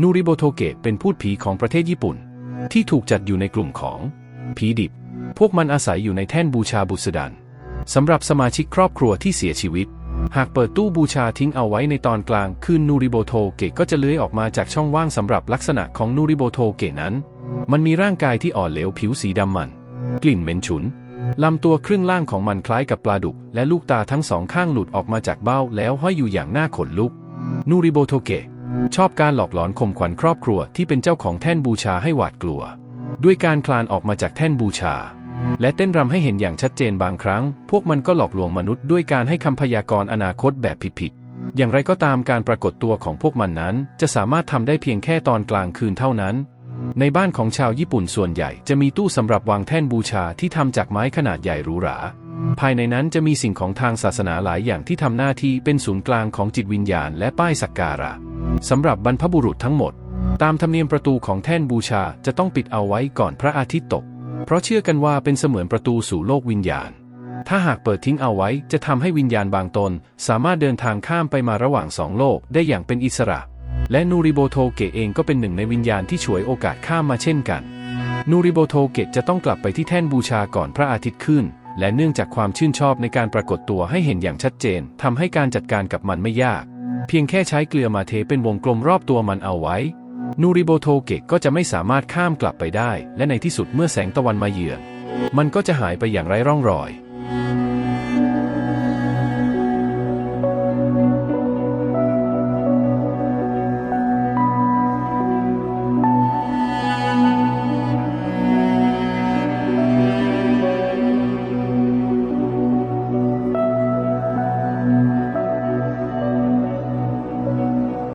นูริโบโทเกะเป็นพูดผีของประเทศญี่ปุ่น ที่ถูกจัดอยู่ในกลุ่มของ ผีดิบ พวกมันอาศัยอยู่ในแท่นบูชาบุษดันสำหรับสมาชิกครอบครัวที่เสียชีวิต หากเปิดตู้บูชาทิ้งเอาไว้ในตอนกลางคืนนูริโบโทเกะก็จะเลื้อยออกมาจากช่องว่างสำหรับลักษณะของนูริโบโทเกะนั้น มันมีร่างกายที่อ่อนเหลวผิวสีดำมัน กลิ่นเหม็นฉุนลำตัวครึ่งล่างของมันคล้ายกับปลาดุก และลูกตาทั้งสองข้างหลุดออกมาจากเบ้าแล้วห้อยอยู่อย่างน่าขนลุก นูริโบโทเกะ ชอบการหลอกหลอนข่มขวัญครอบครัวที่เป็นเจ้าของแท่นบูชาให้หวาดกลัว ด้วยการคลานออกมาจากแท่นบูชา และเต้นรำให้เห็นอย่างชัดเจนบางครั้ง พวกมันก็หลอกลวงมนุษย์ด้วยการให้คำพยากรณ์อนาคตแบบผิดๆอย่างไรก็ตามการปรากฏตัวของพวกมันนั้น จะสามารถทำได้เพียงแค่ตอนกลางคืนเท่านั้น ในบ้านของชาวญี่ปุ่นส่วนใหญ่จะมีตู้สำหรับวางแท่นบูชาที่ทำจากไม้ขนาดใหญ่หรูหราภายในนั้นจะมีสิ่งของทางศาสนาหลายอย่างที่ทำหน้าที่เป็นศูนย์กลางของจิตวิญญาณและป้ายสักการะ สำหรับบรรพบุรุษทั้งหมด ตามธรรมเนียมประตูของแท่นบูชาจะต้องปิดเอาไว้ก่อนพระอาทิตย์ตก เพราะเชื่อกันว่าเป็นเสมือนประตูสู่โลกวิญญาณ ถ้าหากเปิดทิ้งเอาไว้จะทำให้วิญญาณบางตน สามารถเดินทางข้ามไปมาระหว่างสองโลกได้อย่างเป็นอิสระ และนูริโบโทเกะเองก็เป็นหนึ่งในวิญญาณที่ฉวยโอกาสข้ามมาเช่นกันนูริโบโทเกะจะต้องกลับไปที่แท่นบูชาก่อนพระอาทิตย์ขึ้น และเนื่องจากความชื่นชอบในการปรากฏตัวให้เห็นอย่างชัดเจนทำให้การจัดการกับมันไม่ยาก เพียงแค่ใช้เกลือมาเทเป็นวงกลมรอบตัวมันเอาไว้ นูริโบโทเกะก็จะไม่สามารถข้ามกลับไปได้ และในที่สุดเมื่อแสงตะวันมาเยือน มันก็จะหายไปอย่างไร้ร่องรอย